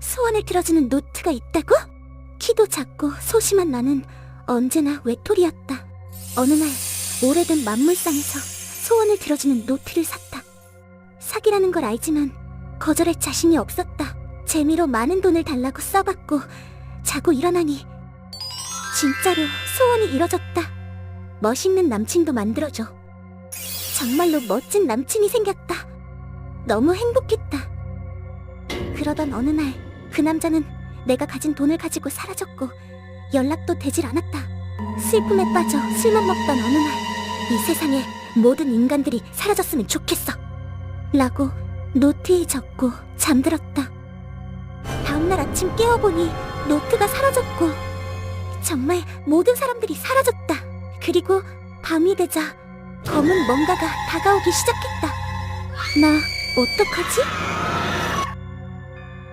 소원을 들어주는 노트가 있다고? 키도 작고 소심한 나는 언제나 외톨이였다. 어느 날 오래된 만물상에서 소원을 들어주는 노트를 샀다. 사기라는 걸 알지만 거절할 자신이 없었다. 재미로 많은 돈을 달라고 써봤고 자고 일어나니 진짜로 소원이 이뤄졌다. 멋있는 남친도 만들어줘. 정말로 멋진 남친이 생겼다. 너무 행복했다. 그러던 어느 날 그 남자는 내가 가진 돈을 가지고 사라졌고 연락도 되질 않았다. 슬픔에 빠져 술만 먹던 어느 날 이 세상에 모든 인간들이 사라졌으면 좋겠어. 라고 노트에 적고 잠들었다. 다음날 아침 깨어보니 노트가 사라졌고 정말 모든 사람들이 사라졌다. 그리고 밤이 되자 검은 뭔가가 다가오기 시작했다. 나 어떡하지?